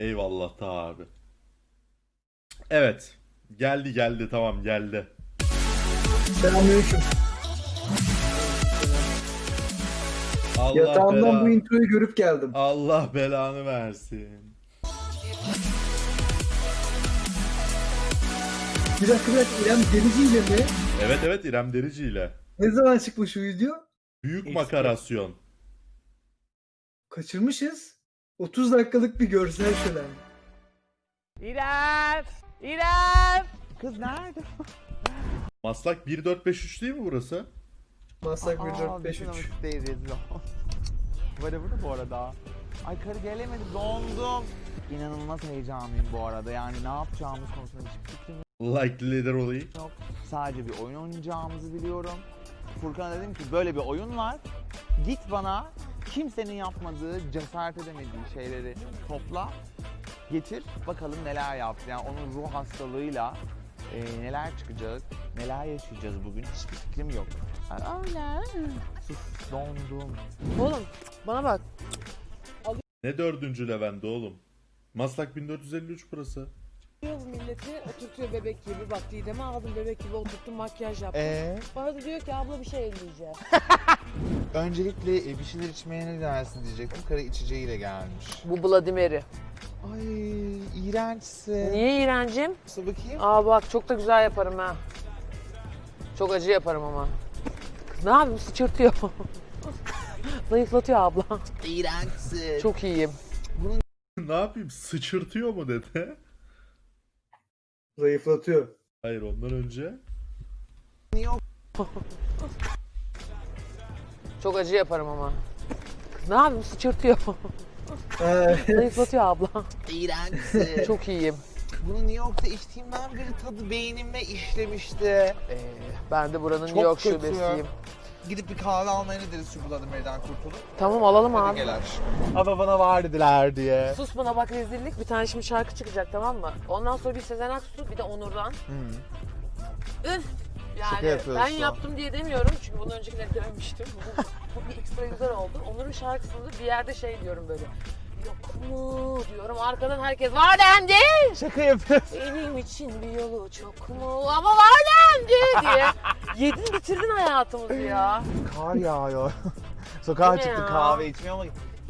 Eyvallah ta abi. Evet. Geldi geldi tamam geldi. Selamünaleyküm. Allah Yatağımdan belanı, bu introyu görüp geldim. Allah belanı versin. Bir dakika bir dakika İrem Denici ile mi? Evet evet İrem Derici ile. Ne zaman çıkmış şu video? Büyük makarasyon. Kaçırmışız. 30 dakikalık bir görsel şölen. İrem! İrem! Kız nerede? Maslak 1453 değil mi burası? Maslak Aa, 1453. bütün Amaç'tayız rezil ol. Böyle burada bu arada. Ay karı gelemedi dondum. İnanılmaz heyecanlıyım bu arada. Yani ne yapacağımız konusunda hiçbir fikrim Like lider olayı. yok. Sadece bir oyun oynayacağımızı biliyorum. Furkan'a dedim ki böyle bir oyun var. Git bana kimsenin yapmadığı, cesaret edemediği şeyleri topla. Getir bakalım neler yaptı. Yani onun ruh hastalığıyla e, neler çıkacak, neler yaşayacağız bugün hiçbir fikrim yok. Öyle. Sus dondum. Oğlum bana bak. Ne dördüncü Levent oğlum? Maslak 1453 burası. Diyor bu milleti oturtuyor bebek gibi. Bak Didem'i aldım bebek gibi oturttum makyaj yaptım. Ee, Bana da diyor ki abla bir şey elleyeceğim. öncelikle e, bir şeyler içmeye ne dersin diyecektim. Karı içeceğiyle gelmiş. Bu Vladimir'i. Ay iğrençsin. Niye iğrencim? Nasıl bakayım? Aa bak çok da güzel yaparım ha. Çok acı yaparım ama. Kız ne yapayım sıçırtıyor. Zayıflatıyor abla. İğrençsin. Çok iyiyim. ne yapayım sıçırtıyor mu dedi. Zayıflatıyor. Hayır ondan önce. Çok acı yaparım ama. Kız ne yapayım sıçırtıyor. Ha, Zayıflatıyor abla. İğrençsin. Çok iyiyim. Bunu New York'ta içtiğimden beri tadı beynime işlemişti. Ee, ben de buranın Çok New York kötü. şubesiyim. Gidip bir kahve almaya ne deriz şu Vladimir'den kurtulup? Tamam alalım Hadi abi. gel aşkım. Ama bana var dediler diye. Sus buna bak rezillik. Bir tane şimdi şarkı çıkacak tamam mı? Ondan sonra bir Sezen Aksu bir de Onur'dan. Üf! Şaka Yani yapıyorsun. ben yaptım diye demiyorum çünkü bunu öncekileri dememiştim. Bu, bu bir ekstra güzel oldu. Onur'un şarkısında bir yerde şey diyorum böyle. Yok mu diyorum. Arkadan herkes var dendi. Şaka yapıyorsun. Benim için bir yolu çok mu ama var dendi diye. Yedin bitirdin hayatımızı ya. Kar yağıyor. Sokağa ne çıktık ya? kahve içmeye ama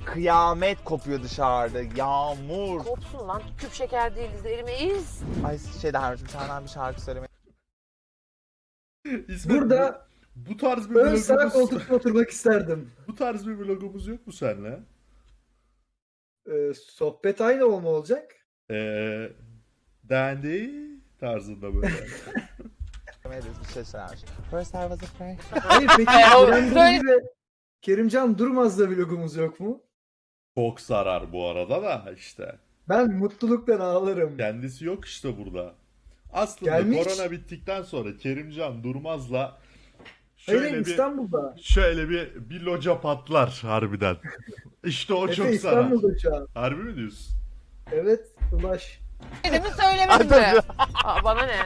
kıyamet kopuyor dışarıda. Yağmur. Kopsun lan. Küp şeker değiliz de erimeyiz. Ay şey dermişim senden bir şarkı söylemek. İsmet, Burada bu, bu tarz bir ön sağ vlogumuz, koltukta oturmak isterdim. bu tarz bir vlogumuz yok mu seninle? Ee, sohbet aynı olma olacak. Ee, dandy tarzında böyle. Söylemediniz bir şey söylermiş. First I was afraid. Hayır peki Denici ve Kerimcan Durmaz'la vlogumuz yok mu? Çok sarar bu arada da işte. Ben mutluluktan ağlarım. Kendisi yok işte burada. Aslında Gelmiş. korona bittikten sonra Kerimcan Durmaz'la Hayır şöyle bir İstanbul'da. şöyle bir bir loca patlar harbiden. İşte o Efe çok sarar. İstanbul'da şu an. Harbi mi diyorsun? Evet Ulaş. Dedim mi söylemedim mi? Aa, bana ne?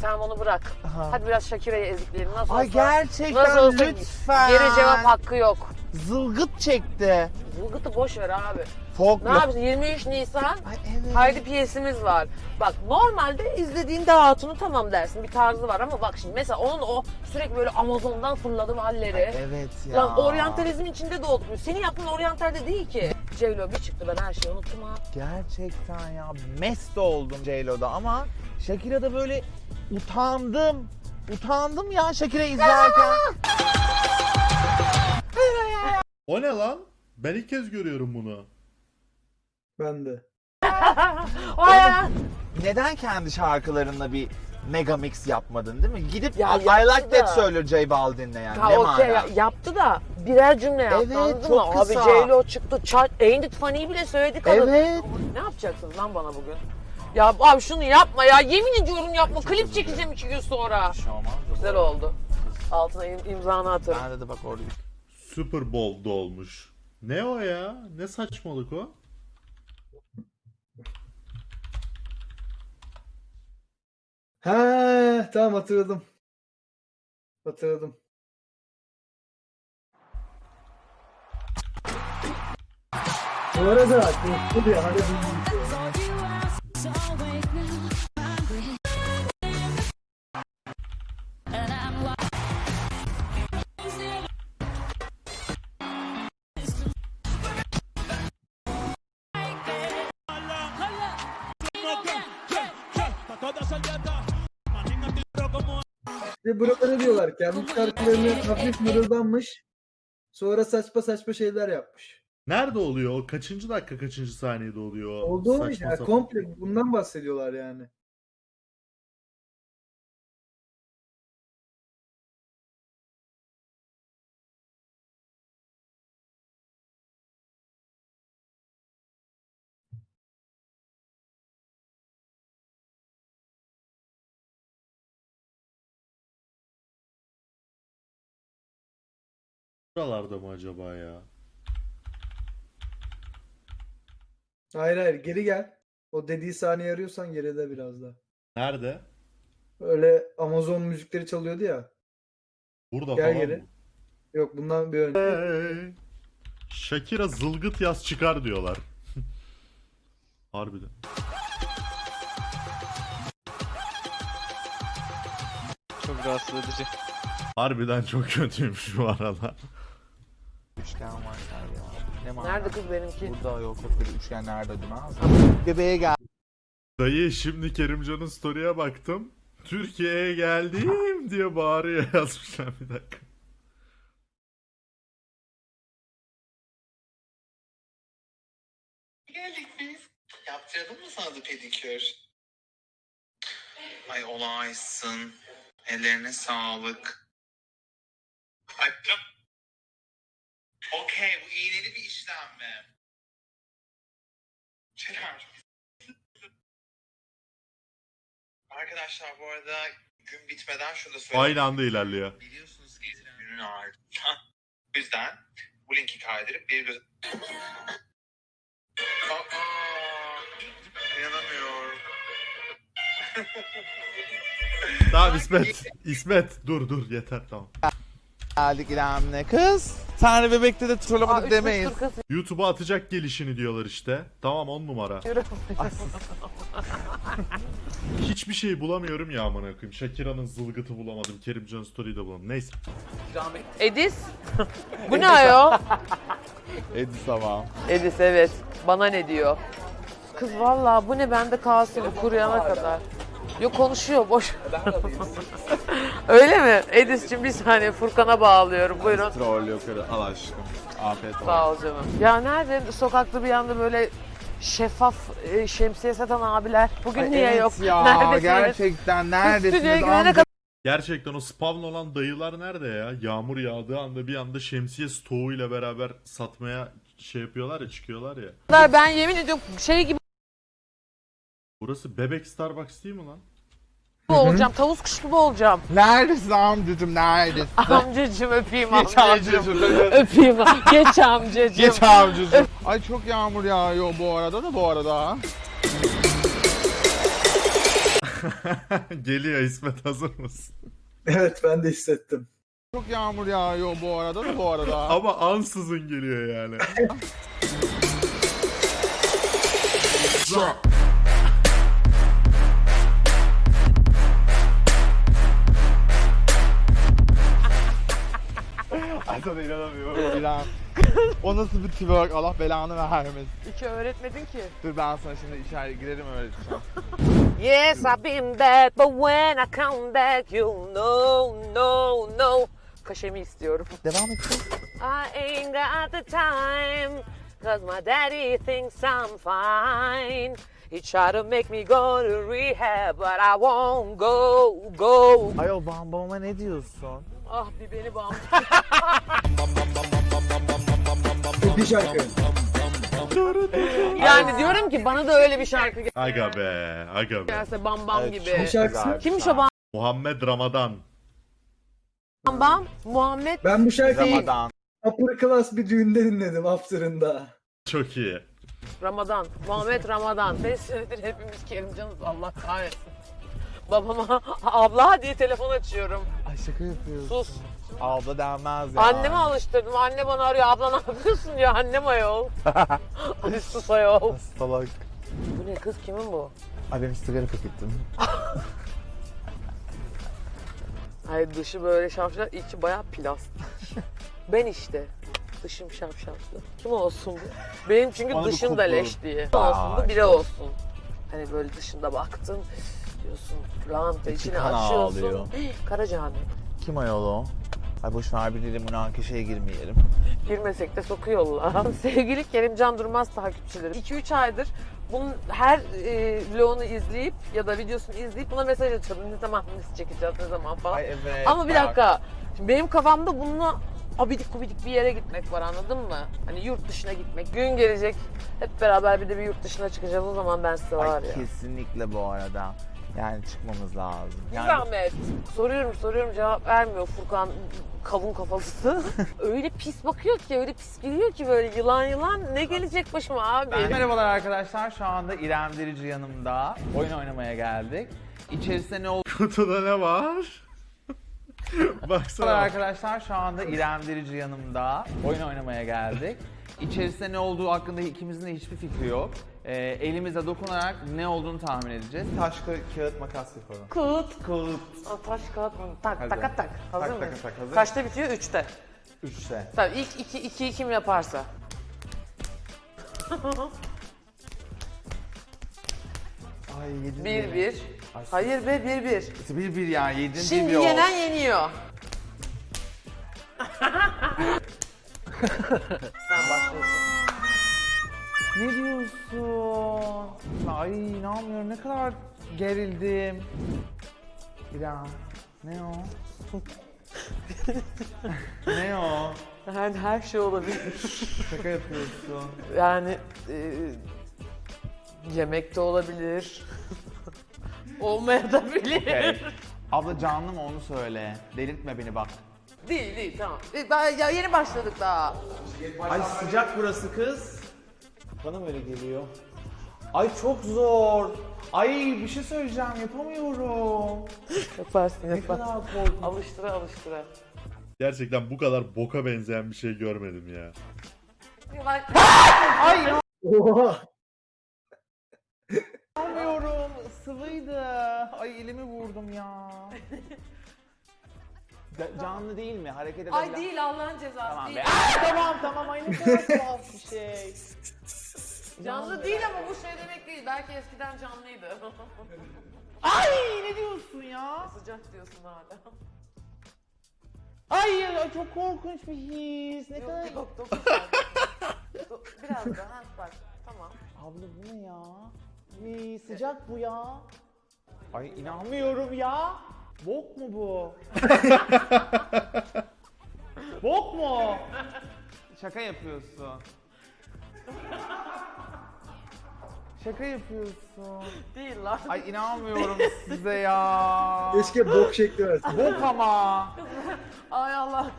Sen onu bırak. Aha. Hadi biraz Shakira'yı ezikleyelim. Nasıl Ay olsa gerçekten Nasıl olsa lütfen. geri cevap hakkı yok. Zılgıt çekti. Zılgıtı boş ver abi. Folk Ne yapıyorsun? 23 Nisan Ay evet. Haydi piyesimiz var. Bak normalde izlediğinde hatunu tamam dersin. Bir tarzı var ama bak şimdi mesela onun o sürekli böyle Amazon'dan fırladım halleri. Evet ya. Lan oryantalizmin içinde de olduk. Senin yaptığın oryantalde değil ki. Ceylo bir çıktı ben her şeyi unuttum ha. Gerçekten ya mest oldum J-Lo'da ama Shakira'da böyle utandım. Utandım ya Shakira izlerken. O ne lan? Ben ilk kez görüyorum bunu. Ben de. Neden kendi şarkılarında bir mega mix yapmadın değil mi? Gidip Ya I, I yaptı like da. that söylüyor J Balvin'le yani. Ha ne okey mana? ya- yaptı da birer cümle yaptı Evet, anladın çok mı? Abi kısa. J-Lo çıktı. Çat, Ain't It Funny'yi bile söyledi kadın. Evet. Ne yapacaksınız lan bana bugün? Ya abi şunu yapma ya. Yemin ediyorum yapma. Klip çekeceğim iki gün sonra. Bir şey olmaz da Güzel oldu. Altına im- imzanı atarım. Bende de bak orada Super Bowl'da olmuş. Ne o ya? Ne saçmalık o? Ha tamam hatırladım. Hatırladım. Bu arada diye hala bilmiyorum. İşte buralara diyorlar kendi şarkılarını hafif mırıldanmış. Sonra saçma saçma şeyler yapmış. Nerede oluyor? O kaçıncı dakika kaçıncı saniyede oluyor? o Oldu mu saçma ya? sapan? Komple bundan bahsediyorlar yani. Buralarda mı acaba ya? Hayır hayır geri gel. O dediği sahneyi arıyorsan geride biraz da. Nerede? Öyle Amazon müzikleri çalıyordu ya. Burada Gel falan geri. mı? Yok bundan bir önce. Hey. Shakira zılgıt yaz çıkar diyorlar. Harbiden. Çok rahatsız edici. Harbiden çok kötüymüş bu arada. Üçgen var ya. Ne? Nerede kız benimki? Burada yok hep böyle üçgenlerde durmaz. Bebeğe gel. Dayı şimdi Kerimcan'ın story'e baktım. Türkiye'ye geldim diye bağırıyor yazmışlar bir dakika. Geldik biz. Yaptırdın mı sana da pedikür? Ay olaysın. Ellerine sağlık. Ay canım. Okey bu iğneli bir işlem mi? Çıkar. Arkadaşlar bu arada gün bitmeden şunu da söyleyeyim. Aynı anda ilerliyor. Biliyorsunuz ki günün ardından. O yüzden bu linki kaydırıp bir göz... Aa, inanamıyorum. Tamam İsmet. İsmet dur dur yeter tamam. Geldik İrem'le. Kız. Tanrı bebekte de trollamadık demeyiz. YouTube'a atacak gelişini diyorlar işte. Tamam on numara. Hiçbir şey bulamıyorum ya amına koyayım. Shakira'nın zılgıtı bulamadım. Kerimcan story'yi de bulamadım. Neyse. Edis. Bu ne ayol? Edis tamam. Edis evet. Bana ne diyor? Kız vallahi bu ne bende kalsın bu kuruyana kadar. Yok konuşuyor boş. Öyle mi? Edis'cim bir saniye Furkan'a bağlıyorum. Buyurun. Troll yok öyle. Al aşkım. Afiyet olsun. Sağ ol canım. Ya nerede sokakta bir anda böyle şeffaf e, şemsiye satan abiler. Bugün Ay niye evet yok? Ya, Neredesiniz? gerçekten neredesiniz? kadar Gerçekten o spawn olan dayılar nerede ya? Yağmur yağdığı anda bir anda şemsiye stoğuyla beraber satmaya şey yapıyorlar ya çıkıyorlar ya. ben yemin ediyorum şey gibi Burası bebek Starbucks değil mi lan? olacağım. Tavus kuş gibi olacağım. Neredesin amcacım neredesin? Amcacım öpeyim Geç amcacım. amcacım. öpeyim. Geç amcacım. Geç amcacım. Ay çok yağmur yağıyor bu arada da bu arada. Geliyor İsmet hazır mısın? Evet ben de hissettim. Çok yağmur yağıyor bu arada da bu arada. Ama ansızın geliyor yani. Sana inanamıyorum. İrem. O nasıl bir twerk Allah belanı vermesin. İki öğretmedin ki. Dur ben sana şimdi içeri girerim öğreteceğim. Yes, I've been bad, but when I come back, you'll know, no, no. Kaşemi istiyorum. Devam et. I ain't got the time, cause my daddy thinks I'm fine. He tried to make me go to rehab, but I won't go, go. Ayol bambama ne diyorsun? Ah bir beni. Çok iyi şarkı. yani diyorum ki bana da öyle bir şarkı Aga be, aga be. gelse bam bam Evet, gibi. Bir şarkısı. Kimmiş o bam Muhammed Ramadan. bam? Muhammed Ben bu şarkıyı Ramadan. upper class bir düğünde dinledim after'ında. Çok iyi. Ramazan. Muhammed Ramazan. 5 senedir hepimiz Kerimcanız Allah kahretsin. Babama abla diye telefon açıyorum. Ay şaka yapıyorsun. Sus. Abla denmez ya. Anneme alıştırdım. Anne bana arıyor. Abla ne yapıyorsun ya? Annem ayol. Ay sus ayol. Salak. Bu ne kız kimin bu? Ay benim sigara paketim. Ay dışı böyle şapşal, içi bayağı plastik. ben işte. Dışım şapşallı. Kim olsun bu? Benim çünkü Bana bir dışım da kutlu. leş diye. olsun bu Aa, biri olsun. Hani böyle dışında baktın diyorsun pırlanta içine kan açıyorsun. ağlıyor. Karacaahmet. Kim ayol o? Ay boş ver biriyle münakaşaya girmeyelim. Girmesek de sokuyorlar. Sevgili Kerimcan Durmaz takipçileri. 2-3 aydır bunun her e, vlogunu izleyip ya da videosunu izleyip buna mesaj atıyordum. Ne zaman nasıl çekeceğiz, ne zaman falan. Ay evet. Ama bir bak. dakika. Şimdi benim kafamda bununla abidik gubidik bir yere gitmek var anladın mı? Hani yurt dışına gitmek. Gün gelecek hep beraber bir de bir yurt dışına çıkacağız. O zaman ben size var Ay ya. kesinlikle bu arada. Yani çıkmamız lazım. Yani zahmet. Soruyorum soruyorum cevap vermiyor Furkan kavun kafalısı. öyle pis bakıyor ki öyle pis gülüyor ki böyle yılan yılan ne gelecek başıma abi. Merhabalar arkadaşlar. Şu anda İrem Derici yanımda. Oyun oynamaya geldik. İçerisinde ne Kutuda ne var? Baksana. arkadaşlar. Şu anda İrem Derici yanımda. Oyun oynamaya geldik. İçerisinde ne olduğu hakkında ikimizin de hiçbir fikri yok. Ee, elimize dokunarak ne olduğunu tahmin edeceğiz. Taş, ka- kağıt, makas yapalım. Kut. Kağıt. Aa, Taş kağıt mı? Tak Hadi. tak tak. Hazır Tak, tak, mıyız? tak, hazır. Kaçta bitiyor? Üçte. Üçte. Tamam ilk iki, iki kim yaparsa. Ay yedin Bir bir. Ay, Hayır be bir bir. Bir bir ya yedin Şimdi bir bir yenen yeniyor. Sen başlıyorsun. Ne diyorsun? Ay inanmıyorum ne kadar gerildim. İrem. Ne o? ne o? Yani her şey olabilir. Şaka yapıyorsun. Yani e, yemek de olabilir. Olmaya da bilir. Okay. Abla canlı mı onu söyle. Delirtme beni bak. Değil değil tamam. E, ben, ya yeni başladık daha. Ay sıcak burası kız. Bana mı öyle geliyor? Ay çok zor. Ay bir şey söyleyeceğim yapamıyorum. Yaparsın Ne kadar korkunç. Alıştıra alıştıra. Gerçekten bu kadar boka benzeyen bir şey görmedim ya. Ay Oha. Sıvıydı. Ay elimi vurdum ya. Ca- Canlı değil mi? Hareket edebilen... Ay değil Allah'ın cezası Tamam değil. be. Tamam tamam ay ne kadar tuhaf bir şey. Canlı değil ama bu şey demek değil. Belki eskiden canlıydı. Ay ne diyorsun ya? Sıcak diyorsun hala. Ay, ay çok korkunç bir his. Ne kadar... Yok yok dokun sen. Do- Biraz daha bak tamam. Abla bu ne ya? Ay, sıcak bu ya. Ay inanmıyorum ya. Bok mu bu? Bok mu? Şaka yapıyorsun. Şaka yapıyorsun. Değil lan. Ay inanmıyorum size ya. Keşke bok şekli versin. Bok ama. Ay Allah.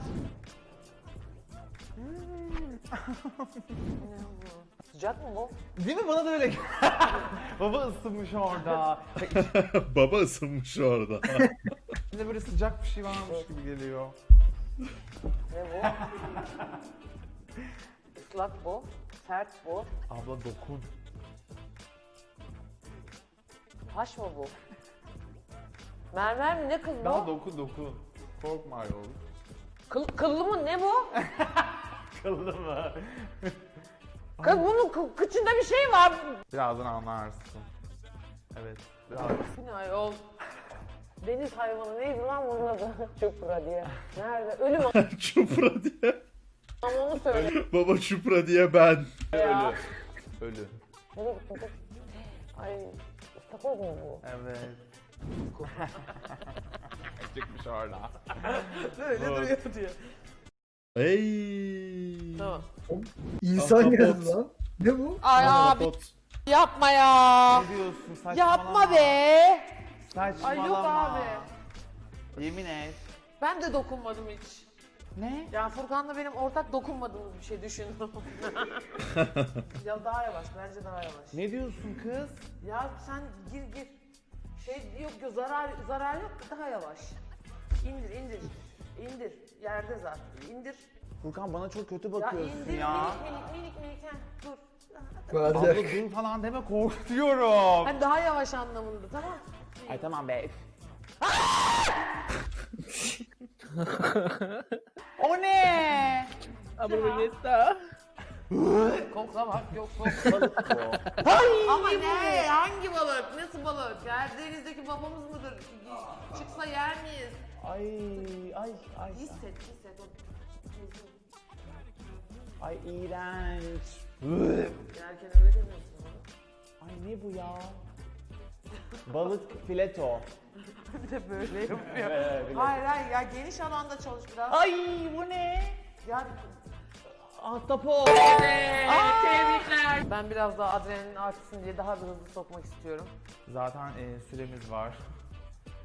Sıcak mı bu? Değil mi? Bana da öyle Baba ısınmış orada. Baba ısınmış orada. İçinde böyle sıcak bir şey varmış gibi geliyor. Ne bu? Islak bu. Sert bu. Abla dokun. Taş mı bu? Mermer mi? Ne kız bu? Daha dokun dokun. Korkma ayol. Kıl, kıllı mı? Ne bu? Kıllı mı? Kız bunun kı- kıçında bir şey var. Birazdan anlarsın. Evet. Biraz. Bu ne ayol? Deniz hayvanı neydi lan bunun adı? Çupra diye. Nerede? Ölüm çupra diye. ama onu söyle. Baba çupra diye ben. ya. Ölü. Nereye gittin kız? Ay ıstakoz mu bu? Evet. Çıkmış orada. Böyle duruyor diye. Ey. Tamam. İnsan Ahtapot. geldi lan. Ne bu? Ay abi Ahtapot. yapma ya. Ne diyorsun saçmalama. Yapma be. Saçmalama. Ay yok abi. Yemin et. Ben de dokunmadım hiç. Ne? Yani Furkan'la benim ortak dokunmadığımız bir şey düşündüm. ya daha yavaş, bence daha yavaş. Ne diyorsun kız? Ya sen gir gir. Şey yok yok zarar zarar yok daha yavaş. İndir indir. İndir. Yerde zaten. İndir. Furkan bana çok kötü Ya bakıyorsun indir ya. minik minik minik minik. Heh, dur. Abla dur falan deme korkutuyorum. Hadi daha yavaş anlamında tamam. Ay tamam be. o ne? Kokla bak yok kok. Ama ne? Hangi balık? Nasıl balık? Karadeniz'deki babamız mıdır? Çıksa yer miyiz? Ay ay ay. Hisset hisset. Ay iğrenç. Yerken öyle demiyorsun bana. Ay ne bu ya? Balık fileto. Bir de böyle yapıyor. Evet, hayır hayır ya geniş alanda çalış biraz. Ay bu ne? Ya Ahtapot. Evet, tebrikler. Ben biraz daha adrenalin artsın diye daha bir hızlı sokmak istiyorum. Zaten e, süremiz var.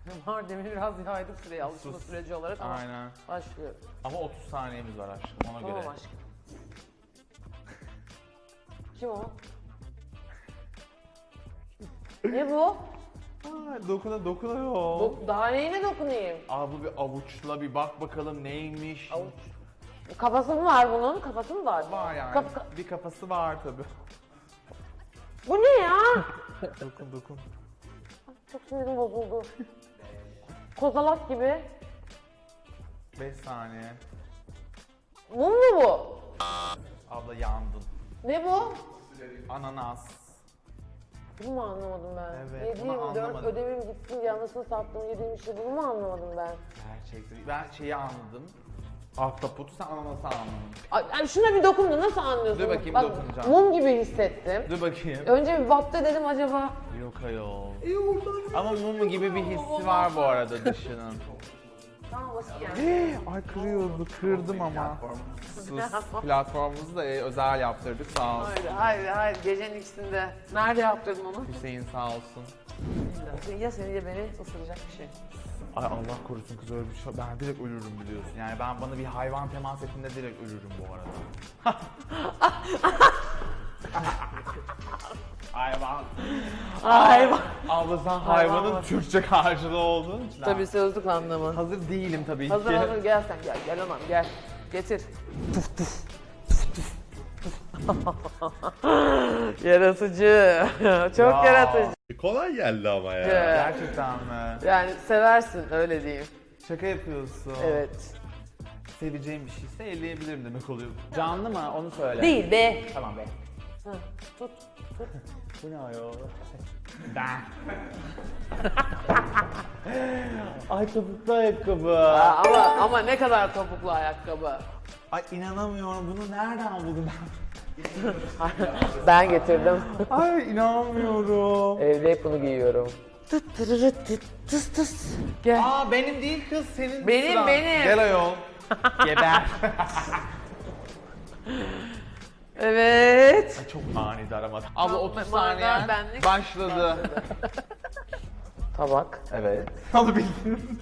Var demin biraz yaydık süreyi alışma Sus. süreci olarak ama Aynen. başlıyor. Ama 30 saniyemiz var aşkım ona Tamam göre. aşkım. Kim o? ne bu? Aa, dokuna dokunuyor. Do- daha neyine dokunayım? Aa bu bir avuçla bir bak bakalım neymiş. Avuç. Kafası mı var bunun? Kafası mı var? Var yani. Kaf- ka- bir kafası var tabi. bu ne ya? dokun dokun. Çok sinirim bozuldu. Kozalak gibi. 5 saniye. Mum mu bu? Abla yandın. Ne bu? Ananas. Bunu mu anlamadım ben? Evet, bunu 7-24 anlamadım. ödevim gitsin diye anasını sattım yediğim işte bunu mu anlamadım ben? Gerçekten. Ben şeyi anladım. Ahtapotu sen ananası anladın. Ay, ay şuna bir dokun da nasıl anlıyorsun? Dur bakayım, Bak, dokunacağım. Mum gibi hissettim. Dur bakayım. Önce bir battı dedim acaba. Yok ayol. Ama mumu gibi bir hissi var bu arada dışının. Tamam basit yani. Ay kırıyordu, kırdım ama. Sus. Platformumuzu da e, özel yaptırdık sağ olsun. hayır hayır hayır gecenin ikisinde. Nerede yaptırdın onu? Hüseyin sağ olsun. Ya seni ya beni ısıracak bir şey. Ay Allah korusun kız öyle bir şey. Ben direkt ölürüm biliyorsun. Yani ben bana bir hayvan temas ettiğinde direkt ölürüm bu arada. hayvan. Ay bak. Abla sen Hayvan hayvanın var. Türkçe karşılığı olduğun için. Tabii sözlük anlamı. Hazır değilim tabii ki. Hazır hazır gel sen gel gel anam gel. Getir. Puf puf. yaratıcı. Çok Ya. yaratıcı. Kolay geldi ama ya. Gerçekten mi? Yani seversin öyle diyeyim. Şaka yapıyorsun. Evet. Seveceğim bir şeyse elleyebilirim demek oluyor. Canlı mı? Onu söyle. Değil be. Tamam be. Tut. Bu ne ayol? Ben. Ay topuklu ayakkabı. Aa, ama ama ne kadar topuklu ayakkabı. Ay inanamıyorum bunu nereden buldun ben getirdim. Ay inanamıyorum. Evde hep bunu giyiyorum. Tıt tırırıt tıt tıs tıs. Gel. Aa benim değil kız senin Benim, sıran. benim. Gel ayol. Geber. Evet. Çok manidar ama. Abla 30 Manidar saniye benlik. başladı. Tabak. Evet. Abla bildin.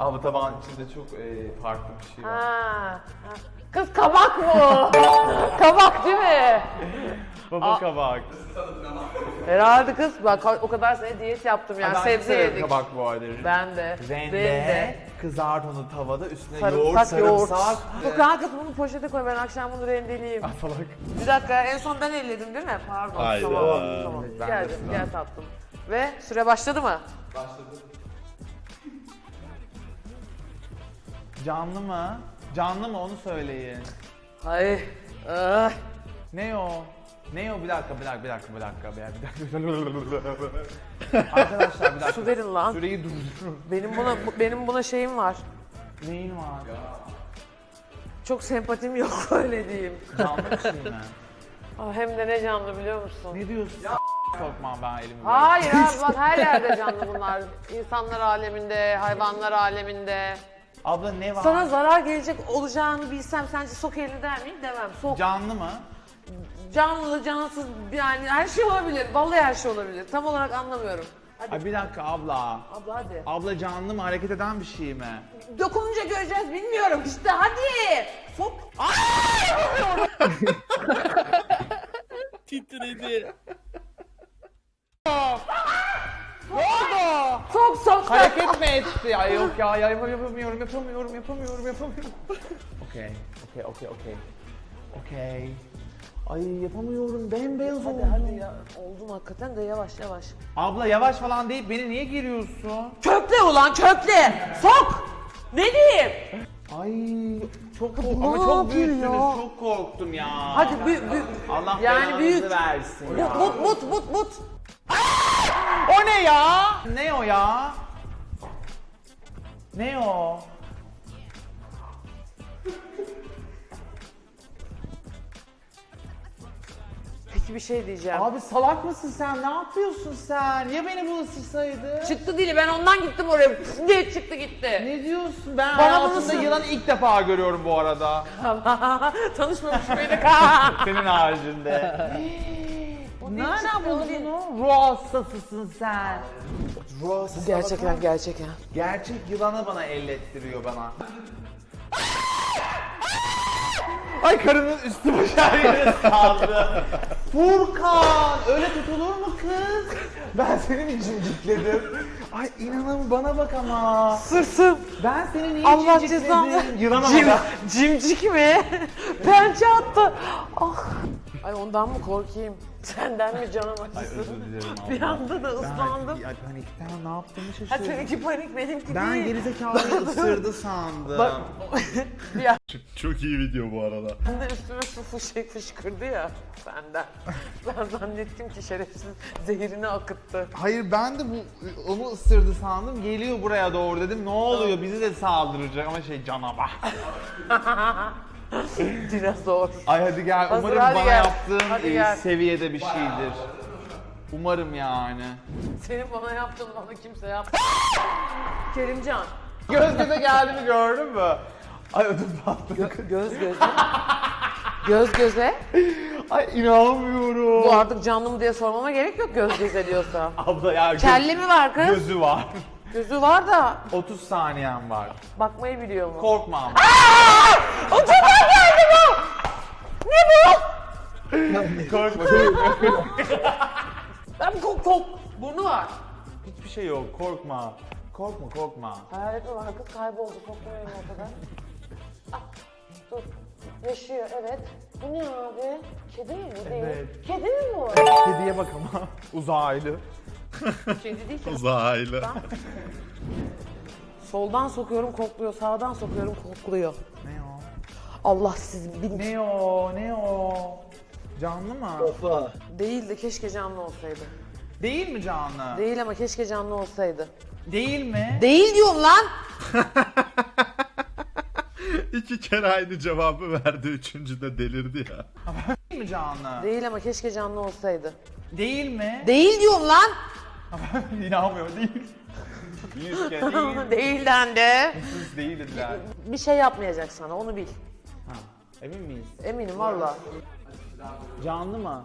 Abla tabağın içinde çok e, farklı bir şey var. Ha. ha. Kız kabak bu. kabak değil mi? Baba kabak. Herhalde kız. Bak o kadar sene diyet yaptım yani Ben sebze severim yedik. kabak bu arada. Ben de. Rende, Ben de. kızart onu tavada üstüne Sarımsak, yoğurt, yoğurt. sarımsak. Dur kanka bunu poşete koy ben akşam bunu rendeleyeyim. Salak. Bir dakika en son ben elledim değil mi? Pardon. Hayda. Tamam tamam. Ben Gel de canım, sıra. gel tatlım. Ve süre başladı mı? Canlı mı? Canlı mı onu söyleyin. Ay. Ay. Ne o? Ne o? Bir dakika, bir dakika, bir dakika, bir dakika, bir dakika. Arkadaşlar bir dakika. Su verin lan. Süreyi durdurun. Benim buna bu- benim buna şeyim var. Neyin var? Çok sempatim yok öyle diyeyim. Canlı şey? Ah, hem de ne canlı biliyor musun? Ne diyorsun? Sokmam ben elimi. böyle. Hayır abi bak her yerde canlı bunlar. İnsanlar aleminde, hayvanlar aleminde. Abla ne var? Sana zarar gelecek olacağını bilsem sence sok elini der miyim? Demem. Sok. Canlı mı? Canlı, cansız yani her şey olabilir. Vallahi her şey olabilir. Tam olarak anlamıyorum. Hadi Ay bir dakika abla. abla hadi. Abla canlı mı? Hareket eden bir şey mi? Dokununca göreceğiz bilmiyorum işte hadi. Sok. Titredi. Ne oldu? Sok sok. Hareket mi etti? Ya yok ya, ya yap- yapamıyorum, yapamıyorum, yapamıyorum, yapamıyorum. Okey, okey, okey, okey. Okey. Ay yapamıyorum, bembeyaz Hadi oldum. hadi ya. Oldum hakikaten de yavaş yavaş. Abla yavaş falan deyip beni niye giriyorsun? Kökle ulan kökle. Sok. Ne diyeyim? Ay çok kork ne ama çok yapıyor ya? çok korktum ya. Hadi büyük büyük. Allah yani belanızı büyük. versin ya. Mut mut mut mut mut. O ne ya? Ne o ya? Ne o? Peki bir şey diyeceğim. Abi salak mısın sen? Ne yapıyorsun sen? Ya beni bu ısırsaydı? Çıktı dili ben ondan gittim oraya. Pf diye çıktı gitti. Ne diyorsun? Ben Bana hayatımda bunu sor- yılanı ilk defa görüyorum bu arada. Tanışmamış mıydık? Senin haricinde. Nereden buldun bunu? Ruh hastasısın sen. Ruh hastası. gerçekten gerçekten. Gerçek yılanı bana ellettiriyor bana. Ay karının üstü başı her yere saldı. Furkan öyle tutulur mu kız? Ben senin için cikledim. Ay inanamıyorum bana bak ama. Sırsım. Ben seni niye Allah cimcikledim? cezanı. Yılana Cim, bak. cimcik mi? Pençe attı. Ah. Ay ondan mı korkayım? Senden mi canım acısın? dilerim Bir anda da ıslandım. Ya panikten ne yaptığımı Ha şaşırdım. seninki panik benimki Ben değil. gerizekalıyı ısırdı sandım. Bak bir anda Çok iyi video bu arada. üstüme su fışık fışkırdı ya senden. Ben zannettim ki şerefsiz zehirini akıttı. Hayır ben de bu onu ısırdı sandım. Geliyor buraya doğru dedim. Ne oluyor? Bizi de saldıracak ama şey canavar. Dinozor. Ay hadi gel. Hazır, Umarım hadi bana gel. yaptığın Hadi e, gel. seviyede bir şeydir. Umarım yani. Senin bana yaptığını bana kimse yapmadı. Kerimcan. Göz göze geldiğini gördün mü? Ay ödüm patladı. Göz göze. Göz göze. Ay inanmıyorum. Bu artık canlı mı diye sormama gerek yok göz göze diyorsa. Abla ya göz- Kelli mi var kız? gözü var. Gözü var da 30 saniyen var. bakmayı biliyor mu? Korkma ama. Ucundan geldi bu! Ne bu? Korkma. Ben kok kok. Burnu var. Hiçbir şey yok. Korkma. Korkma korkma. Hayalet mi var kız kayboldu sokmuyorum ortadan. Ah, dur. Yaşıyor evet. Bu ne abi? Kedi mi bu değil? Evet. Kedi mi bu? Kediye bak ama. Uzaylı. Kedi değil ki. Uzaylı. Soldan sokuyorum kokluyor, sağdan sokuyorum kokluyor. Ne o? Allah sizi bin... Ne o? Ne o? Canlı mı? Ofa. Değil de keşke canlı olsaydı. Değil mi canlı? Değil ama keşke canlı olsaydı. Değil mi? Değil diyorum lan! İki kere aynı cevabı verdi. Üçüncü de delirdi ya. Değil mi canlı? Değil ama keşke canlı olsaydı. Değil mi? Değil diyorum lan! İnanmıyorum değil. Yüz kere değil. Değil dendi. Siz değil dediler. Bir şey yapmayacak sana onu bil. Ha, emin miyiz? Eminim valla. Canlı mı?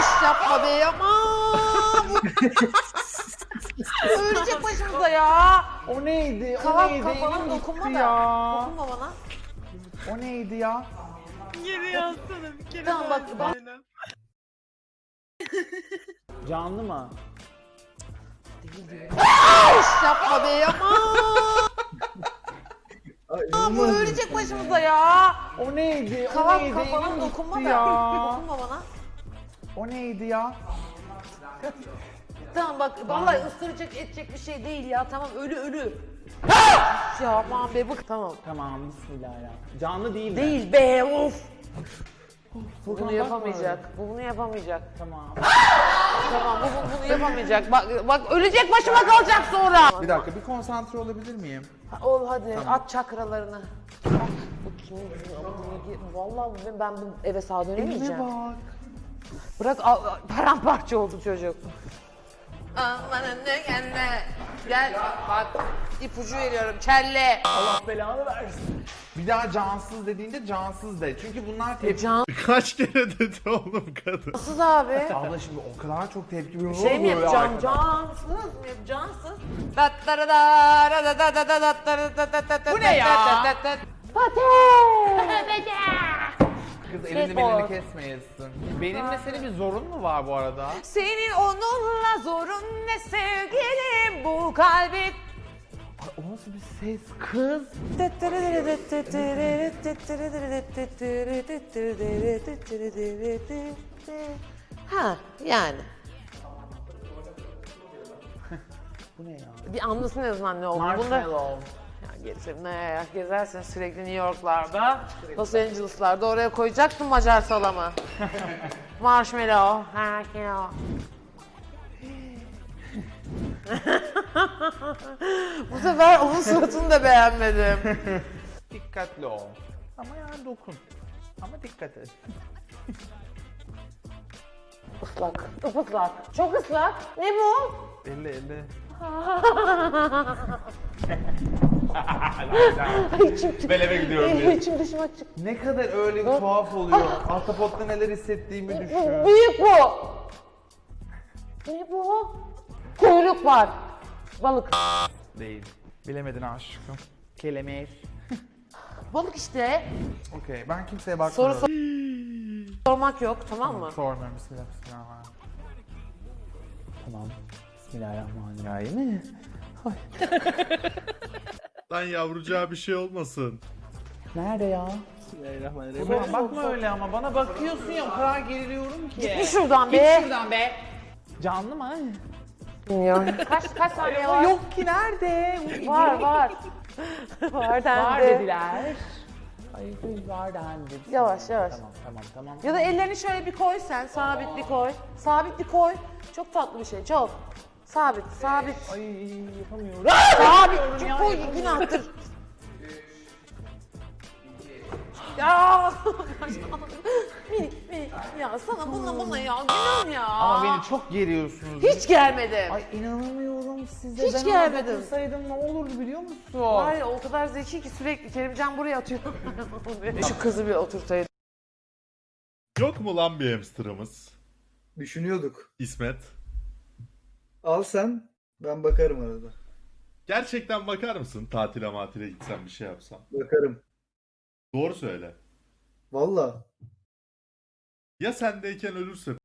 Şş, yapma be aman! Ölecek başımıza ya! O neydi? O Kafam neydi? kafana Elim dokunma gitti da. ya. Dokunma bana. O neydi ya? Tamam bak bak. Canlı mı? Şş, yapma be aman! Ay, Bu inanılmaz. ölecek başımıza ya! O neydi? O Kafam neydi? kafana Elim dokunma da. gitti ya. Dokunma bana. O neydi ya? Tamam bak vallahi ısıracak edecek bir şey değil ya. Tamam ölü ölü. Ya aman be bık. Tamam. Tamam bismillahirrahmanirrahim. Canlı değil mi? Değil be of. Furkan bunu bakma yapamayacak. Bu bunu yapamayacak. Tamam. Tamam bu bu- bunu yapamayacak. Bak bak ölecek başıma kalacak sonra. Bir dakika bir konsantre olabilir miyim? Ha, Ol hadi at çakralarını. Bak bu kimin gir- Vallahi ben, ben bu eve sağ dönemeyeceğim. bak. Bırak al- al- paramparça oldu çocuk. Amanın ne kendine. Gel bak ipucu veriyorum kelle. Allah belanı versin. Bir daha cansız dediğinde cansız de. Çünkü bunlar tepki. Kaç kere dedi oğlum kadın. Cansız abi. Abla şimdi o kadar çok tepki veriyor. Şey mi yapacağım? Cansız mı yapacağım? Cansız. Bu ne ya? Patates. Skateboard. belini kesmeyesin. Benimle senin bir zorun mu var bu arada? Senin onunla zorun ne sevgilim bu kalbi. Ay, o nasıl bir ses kız? Ha yani. Bu ne ya? Bir anlasın en azından ne. Bunda Marshmallow. Ya getir ne gezersin sürekli New York'larda, Los Angeles'larda oraya koyacaksın Macar salamı. Marshmallow. Ha, ya. Bu sefer onun suratını da beğenmedim. Dikkatli ol. Ama yani dokun. Ama dikkat et. Islak. Islak. Çok ıslak. Ne bu? Elle elle. İçim, Ben eve gidiyorum diye. içim dışıma çık. Ne kadar öyle tuhaf oluyor. Ahtapotta neler hissettiğimi düşün. Büyük bu. Ne bu? Kuyruk var. Balık. Değil. Bilemedin aşkım. Kelemir. Balık işte. Okey ben kimseye Soru bakmıyorum. sor- sormak yok tamam mı? Sormuyorum. Bismillah, bismillahirrahmanirrahim. Tamam. Bismillahirrahmanirrahim. Lan yavrucağa bir şey olmasın. Nerede ya? Bismillahirrahmanirrahim. Ulan bakma öyle ama bana bakıyorsun ya o kadar geriliyorum ki. Bir şuradan be. Şuradan be. Canlı mı? Bilmiyorum. kaç kaç saniye var? Yok ki nerede? Var var. var dendi. Var dediler. Ay var dendi. Yavaş, yavaş. Tamam tamam tamam. Ya da ellerini şöyle bir koy sen. Sabit bir koy. Sabit bir koy. Çok tatlı bir şey. Çok. Sabit, sabit. Ay yapamıyorum. Sabit. Çok koy. Günahtır. Ya. minik minik. Ya sana bununla bununla ya. Günah ya. Ama beni çok geriyorsunuz. Hiç gelmedim. Ay inanamıyorum size. Hiç ben gelmedim. ona dokunsaydım ne olurdu biliyor musun? Var ya o kadar zeki ki sürekli Kerimcan buraya atıyor. Şu kızı bir oturtaydı. Yok mu lan bir hamsterımız? Düşünüyorduk. İsmet. Al sen ben bakarım arada. Gerçekten bakar mısın tatile matile gitsem bir şey yapsam? Bakarım. Doğru söyle. Valla. Ya sendeyken ölürse